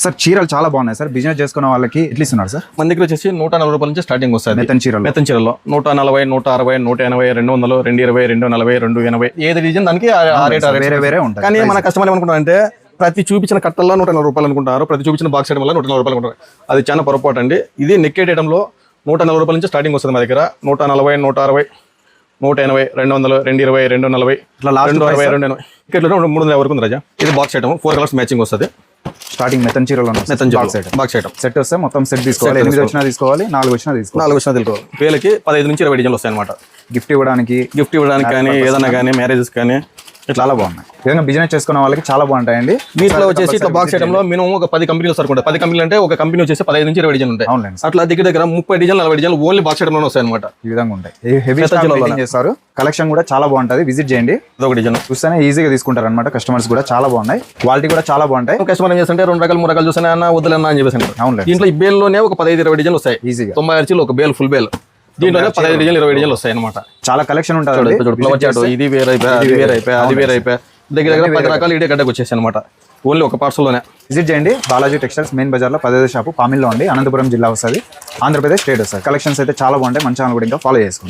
Sir చీరలు చాలా బాగున్నాయి సార్. బిజినెస్ చేసుకున్న వాళ్ళకి ఎట్లా ఇస్తున్నారు సార్? మన దగ్గర వచ్చేసి నూట నలభై రూపాయల నుంచి స్టార్టింగ్ వస్తుంది మెత్తన్ చీరలు. మెత్తన్ చీరలో. నూట నలభై నూట అరవై నూట ఎనభై రెండు వందలు రెండు ఇరవై రెండు నలభై రెండు ఎనభై. ఏది డిజైన్ దానికి ఆ- రేట్ వేరే వేరే ఉంటాయి కానీ మన కస్టమర్ ఏమనుకుంటారంటే ప్రతి చూపించిన కట్టల్లో నూట నలభై రూపాయలు అనుకుంటారు. ప్రతి చూపించిన బాక్స్ ఐటమ్ వల్ల నూట నలభై రూపాయలు అనుకుంటారు. అది చాలా పొరపాటు అండి. ఇది నెక్కేట్ ఐటమ్లో నూట నలభై రూపాయల నుంచి స్టార్టింగ్ వస్తుంది మా దగ్గర. నూట నలభై నూట అరవై నూట ఎనభై రెండు వందలు రెండు ఇరవై రెండు నలభై ఇట్లా రెండు అరవై రెండు ఎనభై. ఇక్కడ మూడు వందల వరకు ఉంది రాజా. ఇది box item four colours matching వస్తుంది. స్టార్టింగ్ మెత్తన్ చీరలు మెత్తన్ box item box item set వస్తే మొత్తం సెట్ తీసుకోవాలి. ఎనిమిది వచ్చినా తీసుకోవాలి నాలుగు వచ్చినా తీసుకోవాలి. నాలుగు వచ్చిన తెలుసుకోవాలి వేలకి పదహైదు నుంచి ఇరవై డిజైన్లు వస్తాయి అనమాట గిఫ్ట్ ఇవ్వడానికి గిఫ్ట్ ఇవ్వడానికి కానీ ఏదైనా కానీ మ్యారేజెస్ కానీ చాలా బాగున్నాయి. విధంగా బిజినెస్ చేసుకున్న వాళ్ళకి చాలా బాగుంటాయండి. వీటిలో వచ్చేసి ఇట్లా బాక్స్ ఐటమ్లో మినిమం ఒక పది కంపెనీలు అనుకుంటా. పది కంపెనీలు అంటే ఒక కంపెనీ వచ్చేసి పదహైదు నుంచి ఇరవై డిజైన్ ఉంటాయి. అవునులేండి. అట్లా దగ్గర దగ్గర ముప్పై డిజైన్ నలభై డిజైన్ ఓన్లీ బాక్స్ ఐటమ్లోనే వస్తాయి అనమాట ఈ విధంగా ఉంటాయి. హెవీ చేస్తారు. కలెక్షన్ కూడా చాలా బాగుంటుంది. విజిట్ చేయండి. అదొక డిజైన్ చూస్తేనే ఈజీగా తీసుకుంటారు అనమాట కస్టమర్స్ కూడా చాలా బాగున్నాయి. క్వాలిటీ కూడా చాలా బాగుంటాయి. కస్టమర్ ఏం చేస్తుంటే రెండు రకాలు మూడు రకాలు చూసానే అన్న వద్దులన్నా అని చెప్పేసి. అవునులేండి. దీంట్లో ఈ బేల్లోనే ఒక పదహైదు ఇరవై డిజైన్లు వస్తాయి. ఈజీగా తొంభై అరచీలు ఒక బేల్ ఫుల్ బేల్ దీంట్లోనే పదహైదు డిజైన్లు ఇరవై డిజైన్లు వస్తాయి అనమాట చాలా కలెక్షన్ ఉంటుంది ఫ్లవర్ చాట్ ఇది వేరే అయిపోయి అది వేరే అయిపోయి అది వేరే అయిపోయి. దగ్గర దగ్గర పది రకాలు ఇడే గడ్డకు వచ్చేసి అనమాట ఓన్లీ ఒక పార్సల్లోనే విజిట్ చేయండి. బాలాజీ టెక్స్టైల్స్ మెయిన్ బజార్లో పదహైదు షాపు పామిల్లో ఉంది. అనంతపురం జిల్లా వస్తుంది. ఆంధ్రప్రదేశ్ స్టేట్ వస్తుంది. కలెక్షన్స్ అయితే చాలా బాగుంటాయి. మన ఛానల్ కూడా ఇంకా ఫాలో చేసుకోండి.